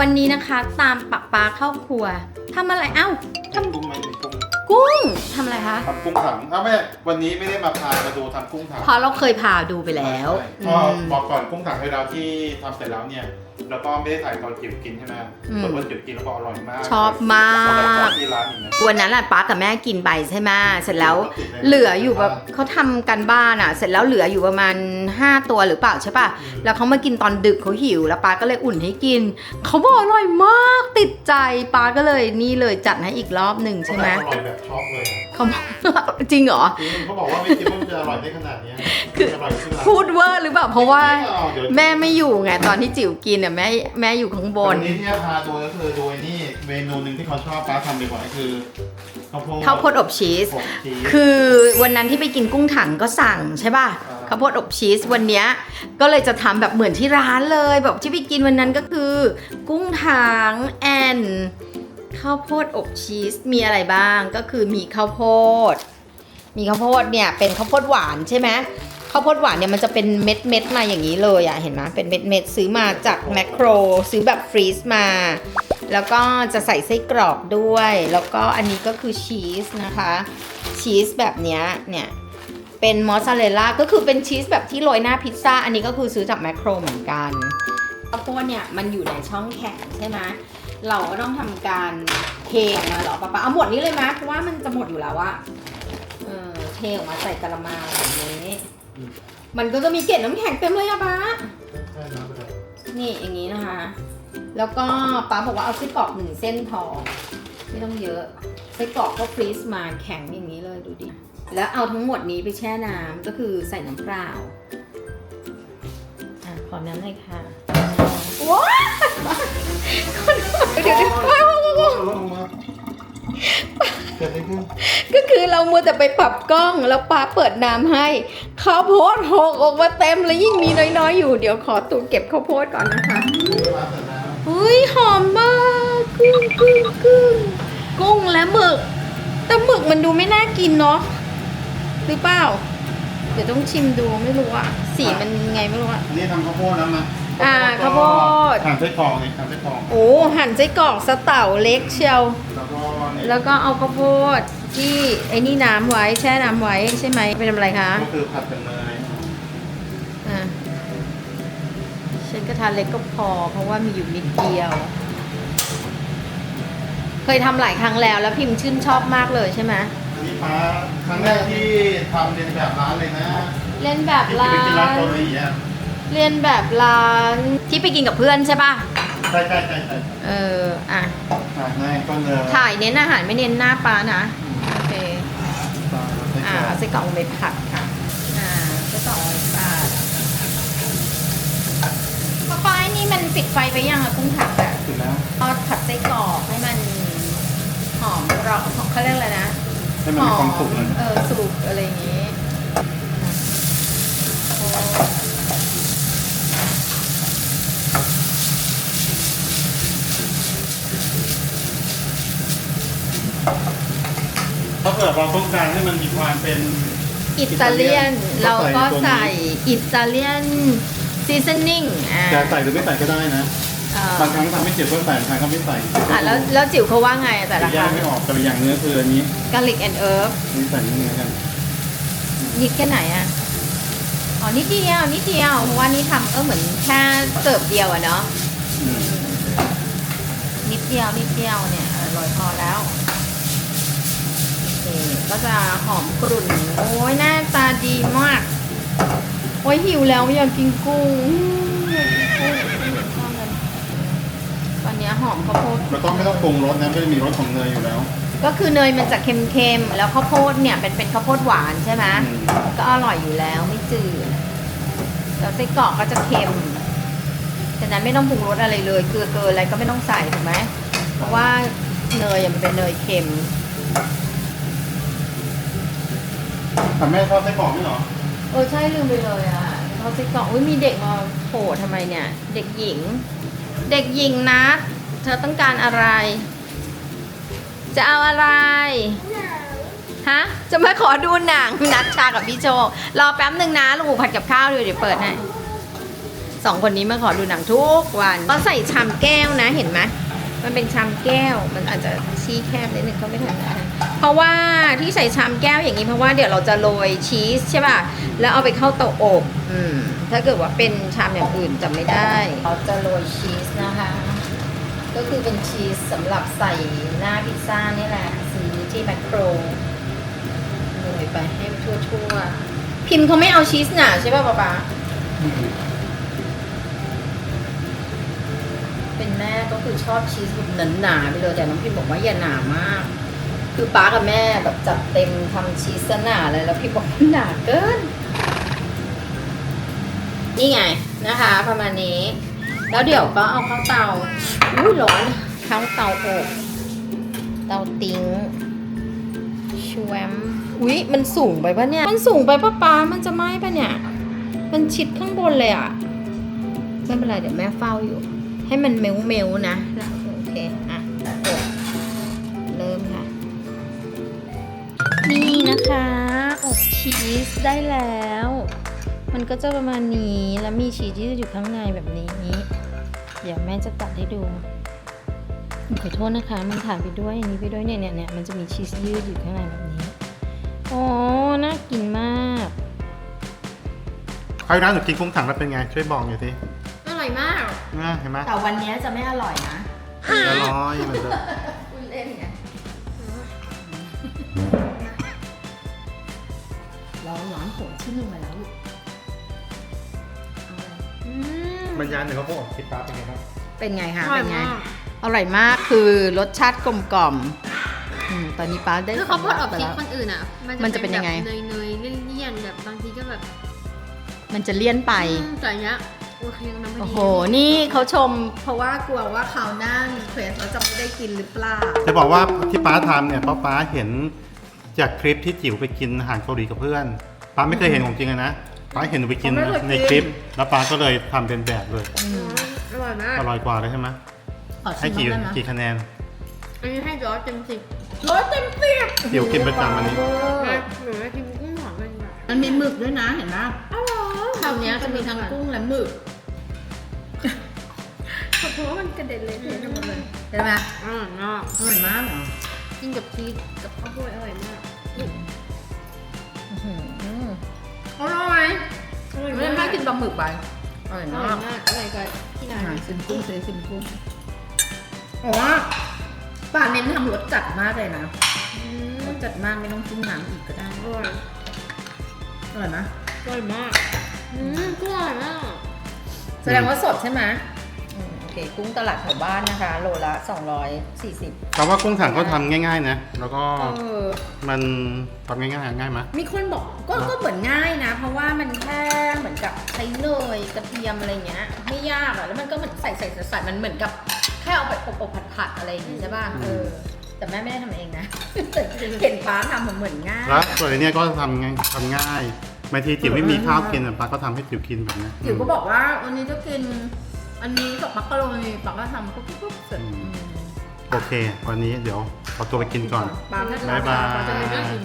วันนี้นะคะ ตามปะปาเข้าครัวทำอะไรเอ้าทกุ้งมมี กุ้งำกุ้งทำอะไรคะทำกุ้งถังอ้าวแม่วันนี้ไม่ได้มาพามาดูทำกุ้งถังเพราะเราเคยพาดูไปแล้วใช่อืเพราะมบอกก่อนกุ้งถังให้เราที่ทำเสร็จแล้วเนี่ยแล้วก็ไม่ได้ถ่ายตอนจิ๋วกินใช่ไหมอืม แต่ว่าจิ๋วกินแล้วก็อร่อยมากชอบมาก แล้วก็ที่ร้านอีกนะ วันนั้นแหละป้ากับแม่กินไปใช่ไหมเสร็จแล้ว เหลืออยู่แบบเขาทำกันบ้านอะ เสร็จแล้วเหลืออยู่ประมาณ 5 ตัวหรือเปล่าใช่ป่ะแล้วเขามากินตอนดึกเขาหิว แล้วป้าก็เลยอุ่นให้กิน เขาบอกอร่อยมาก ติดใจป้าก็เลยนี่เลยจัดให้อีกรอบหนึ่งใช่ไหมอร่อยแบบช็อกเลยอะเขาบอกจริงเหรอ จริงเขาบอกว่าไม่คิดว่ามันจะอร่อยได้ขนาดเนี้ยคืออร่อยขึ้นร้านพูดเวอร์หรือเปล่าเพราะว่าไม่เอาเดี๋ยวแม่ไม่อยู่ไงตอนที่จิ๋วกินอะแม่แม่อยู่ข้างบนวันนี้ที่จะพาดูก็คือดูไอ้นี่เมนูหนึ่งที่เขาชอบป้าทำบ่อยๆคือข้าวโพดข้าวโพดอบชีส อบชีส คือวันนั้นที่ไปกินกุ้งถังก็สั่งใช่ป่ะอ่า ข้าวโพดอบชีสวันนี้ก็เลยจะทำแบบเหมือนที่ร้านเลย แบบที่ไปกินวันนั้นก็คือ กุ้งถังแอนข้าวโพดอบชีสมีอะไรบ้างก็คือมีข้าวโพด มีข้าวโพดเนี่ยเป็นข้าวโพดหวานใช่ไหมข้าวโพดหวานเนี่ยมันจะเป็นเม็ดเม็ดมาอย่างนี้เลยอะเห็นไหมเป็นเม็ดเม็ดซื้อมาจากแมคโครซื้อแบบฟรีซมา แล้วก็จะใส่ไส้กรอกด้วย แล้วก็อันนี้ก็คือชีสนะคะชีสแบบนี้เนี่ย เป็นมอสซาเรลล่าก็คือเป็นชีสแบบที่โรยหน้าพิซซ่า อันนี้ก็คือซื้อจากแมคโครเหมือนกันข้าวโพดเนี่ยมันอยู่ในช่องแข็งใช่ไหมเราก็ต้องทำการเทออกมาหรอป๊าป๊าเอาหมดนี้เลยไหมเพราะว่ามันจะหมดอยู่แล้วอะเออเทออกมาใส่กระมังแบบนี้ มันก็จะมีเกล็ดน้ำแข็งเต็มเลยอะป๊านะนี่อย่างนี้นะคะ แล้วก็ป๊าบอกว่าเอาไส้กรอกหนึ่งเส้นพอไม่ต้องเยอะไส้กรอกก็ฟรีซมาแข็งอย่างนี้เลยดูดิ แล้วเอาทั้งหมดนี้ไปแช่น้ำก็คือใส่น้ำเปล่าอะขอน้ำเลยค่ะว้าวเดี๋ยวเดี๋ยวว้าวว้าวว้าวลงมาเกิดอะไรขึ้นก็คือเรามัวแต่ไปปรับกล้องแล้วป้าเปิดน้ำให้ข้าวโพดหกออกมาเต็มเลยยิ่งมีน้อยๆ อยู่เดี๋ยวขอตูเก็บข้าวโพดก่อนนะคะมาแต่น้อุ้ยหอมมากกุ้งกุ้งกุ้งกุ้งและหมึกแต่หมึกมันดูไม่น่ากินเนาะ หรือเปล่า เดี๋ยวต้องชิมดูไม่รู้อะสีมันไงไม่รู้อะำอันนี้ทำข้าวโพดแล้วมาอ่าข้าวโพด หั่นไส้กรอกเลยหั่นไส้กรอกโอ้หั่นไส้กรอกสะเต่าเล็กเชียว แล้วก็นี่แล้วก็เอาข้าวโพดที่ไอ้นี่น้ำไว้แช่น้ำไว้ใช่ไหมเป็นอะไรคะ ก็คือผัดกันเนยอะใช้กระทะเล็กก็พอ เพราะว่ามีอยู่นิดเดียว เคยทำหลายครั้งแล้วแล้วพิมพ์ชื่นชอบมากเลยใช่ไหมอั นนี้ป้าครั้งแรกที่ทำเรียนแบบร้านเลยนะเล่นแบบที่ร้าไปกินร้านเกาหลีนอะเรียนแบบร้านที่ไปกินกับเพื่อนใช่ป่ะ ใช่ใช่ใช่ใช่เออ อะ อ่าในก็เนยถ่ายเน้นอาหารไม่เน้นหน้าปลานะ โอเค ปลาไส้กอ่ารอกเอาไส้กรอกลงไปผัดค่ะ อ่าไส้กรอกลงไปผัดป้าป้าไอ้นี่มันปิดไฟไปยังอะกุ้งถังอะถึงแล้วทอดผัดไส้กรอกให้มันหอมกรอบเขาเรียกอะไรนะ ให้มันมีความสุกเลยเออสุกอะไรอย่างงี้โอ้ถ้าเกิดเราต้องการให้มันมีความเป็น อิตาเลียนก็เราก็ใส่ใส่อิตาเลียนซีซันนิ่งอ่าจะใส่หรือไม่ใส่ก็ได้นะเอ่อ บางครั้งทำไม่เจ็บก็ใส่บางครั้งก็ไม่ใส่อะแล้วแล้วจิ๋วเขาว่าไงอะแต่ละคแยรั้กงไม่ออกแต่ละอย่างเนื้อคืออันนี้กาลิกแอนเอิร์ฟนี่ใส่นี่แล้วกันนิดแค่ไหนอะอ๋อนิดเดียวนิดเดียวเพราะว่านี่ทำเออเหมือนแค่เสิร์ฟเดียวอะเนาะอืมนิดเดียวนิดเดียวเนี่ยเออโรยพอแล้วโอเคก็จะหอมกรุ่นโอ้ยหน้าตาดีมาก โอ้ยหิวแล้วอยากกินกุ้งอยากกินกุ้งอยากกินข้าวกันตอน เนี้ยหอมข้าวโพด แล้วก็ไม่ต้องปรุงรสนะไม่ได้มีรสของเนยอยู่แล้ว ก็คือเนยมันจะเค็มๆ แล้วข้าวโพดเนี่ยเป็นเป็นข้าวโพดหวานใช่ไหมอืม ก็อร่อยอยู่แล้วไม่จืดแล้วไส้กรอกก็จะเค็มฉะนั้นไม่ต้องปรุงรสอะไรเลยเกลือเกลืออะไรก็ไม่ต้องใส่ถูกไหมเพราะว่าเนยอะมันเป็นเนยเค็ม แต่แม่ชอบไส้กรอกไหมเหรอเออใช่ลืมไปเลยอะเขาไส้กรอกอุ้ยมีเด็กมาโผล่ทำไมเนี่ย เด็กหญิง เด็กหญิงนัดเธอต้องการอะไร จะเอาอะไร ฮะ จะมาขอดูหนังนัดชากับพี่โจ รอแป๊บหนึ่งนะลูกผัดกับข้าวดี๋ยวเดี๋ยวเปิดให้สองคนนี้มาขอดูหนังทุกวันก็ใส่ชามแก้วนะเห็นไหมมันเป็นชามแก้ว มันอาจจะชี้แคบนิดนึงก็ไม่ทันได้เพราะว่าที่ใส่ชามแก้วอย่างนี้เพราะว่าเดี๋ยวเราจะโรยชีสใช่ป่ะ แล้วเอาไปเข้าเตาอบ อืม ถ้าเกิดว่าเป็นชามอย่างอื่นจะไม่ได้เราจะโรยชีสนะคะ ก็คือเป็นชีสสำหรับใส่หน้าพิซซ่านี่แหละซื้อที่แมคโครโรยไปให้ทั่วๆ พิมพ์เขาไม่เอาชีสหนาใช่ป่ะป๊าป๊าเป็นแม่ก็คือชอบชีสแบบหนาๆไปเลยแต่น้องพิมพ์บอกว่าอย่าหนามาก คือป๊ากับแม่แบบจัดเต็มทำชีสหนาเลยแล้วพี่บอกหนาเกิน นี่ไงนะคะ ประมาณนี้ แล้วเดี๋ยวก็เอาข้าวเตาอุ้ยร้อนข้าวเตาอบเตาติ้งชวมอุ้ยมันสูงไปปะเนี่ย มันสูงไปปะป๊ามันจะไหม้ปะเนี่ย มันชิดข้างบนเลยอะไม่เป็นไรเดี๋ยวแม่เฝ้าอยู่ ให้มันเมลเมลนะโอเคอะอบเริ่มค่ะ นี่นะคะอบชีสได้แล้ว มันก็จะประมาณนี้แล้วมีชีสยืดอยู่ข้างในแบบนี้ เดี๋ยวแม่จะตัดให้ดูขอโทษนะคะ มันถ่ายไปด้วยอันนี้ไปด้วยเนี่ยเนี่ยเนี่ยมันจะมีชีสยืดอยู่ข้างในแบบนี้อ๋อน่ากินมากใครร้านหนูกินกุ้งถังแล้วเป็นไง ช่วยบอกหน่อยสิอร่อยมาก น่าเห็นไหมแต่วันนี้จะไม่อร่อยนะอร่อยมันจะคุยเล่นไงร้อนร้อนหัวชิ้นหนึ่งมาแล้วลูกเอาเลย อืมบรรยายหนึ่งเขาบอกคิดป้าเป็นไงบ้างเป็นไงคะอร่อยเป็นไงมากอร่อยมากคือรสชาติกลมกล่อมอืมตอนนี้ป้าได้คือเขาวโพดอบไปชีสแล้ว คนอื่นอะมันจะเป็นยังไง เนยเนยๆเลี่ยนๆแบบบางทีก็แบบมันจะเลี่ยนไป อืมแต่อันเนี้ยโอเคน้ำพอโอ้ดีโห นี่เขาชม เพราะว่ากลัวว่าคราวหน้ารีเควสเราจะไม่ได้กินหรือเปล่า จะบอกว่าที่ป้าทำเนี่ยเพราะป้าเห็นจากคลิปที่จิ๋วไปกินอาหารเกาหลีกับเพื่อนป้าไม่เคยเห็นของจริงเลยนะ ป้าเห็นหนูไปกินเขาไม่เคยกิน ในคลิป แล้วป้าก็เลยทำเป็นแบบเลย อืมอร่อยมาก อร่อยกว่าเลยใช่ไหมขอชิให้มกี่บ้างได้ไหมกี่คะแนนอันนี้ให้ร้อยเต็มสิบร้อยเต็มสิบจิ๋วกินประจำอันนี้ นะหนูไม่กินกุ้งหอมเลยดีกว่ามันมีหมึกด้วยนะเห็นไหมอร่อยคราวเนี้ยจะมีทั้งกุ้งและหมึกเพราะว่ามันกระเด็นเลยเททั้งหมดเลยเห็นไหมอร่อยมากอร่อยมากเหรอกินกับชีสกับข้าวโพดอร่อยมาก อืมอื้อหือ อร่อยอร่อยไม่ได้มาแม่กกินปลาหมึกไปอร่อยอร่มาอกยมากอร่อยกว่าที่ร้านอาซิมกุ้งเลยซิมกุ้งอ๋อป้าเน้นทำรสจัดมากเลยนะอืมรสจัดมากไม่ต้องจิ้มน้ำอีกก็ได้อร่อยอร่อยไหมอร่อยมากอืมกุ้งอร่อยมาก แสดงว่าสดใช่ไหมอืมโอ เคกุ้งตลาดแถวบ้านนะคะ โลละ 240 แต่ว่ากุ้งถังก็ทำง่าย ๆ นะ แล้วก็เออ มันทำง่ายๆง่ายไหม มีคนบอกก็ก็เหมือนง่ายนะ เพราะว่ามันแค่เหมือนกับใช้เนยกระเทียมอะไรเงี้ยไม่ยากอะแล้วมันก็เหมือนใส่ใส่ใส่ใส่มันเหมือนกับแค่เอาไปอบอบผัดผัดๆอะไรอย่างงี้ใช่ป่ะเออแต่แม่ไม่ได้ทำเองนะ เห็นป้าทำเหมือนเหมือนง่ายแล้วส่วนอันเนี้ยก็ทำง่ายทำง่ายบางทีจิ๋วไม่มีข้าวกินอะป้าก็ทำให้จิ๋วกินแบบเนี้ยจิ๋วก็บอกว่าวันนี้จะกิน อันนี้กับมักกะโรนีป้าก็ทำปุ๊บปุ๊บปุ๊บเสร็จโอเค วันนี้เดี๋ยวขอตัวไปกินก่อนป้าก็บ๊ายบายป้จะไม่ได้กิน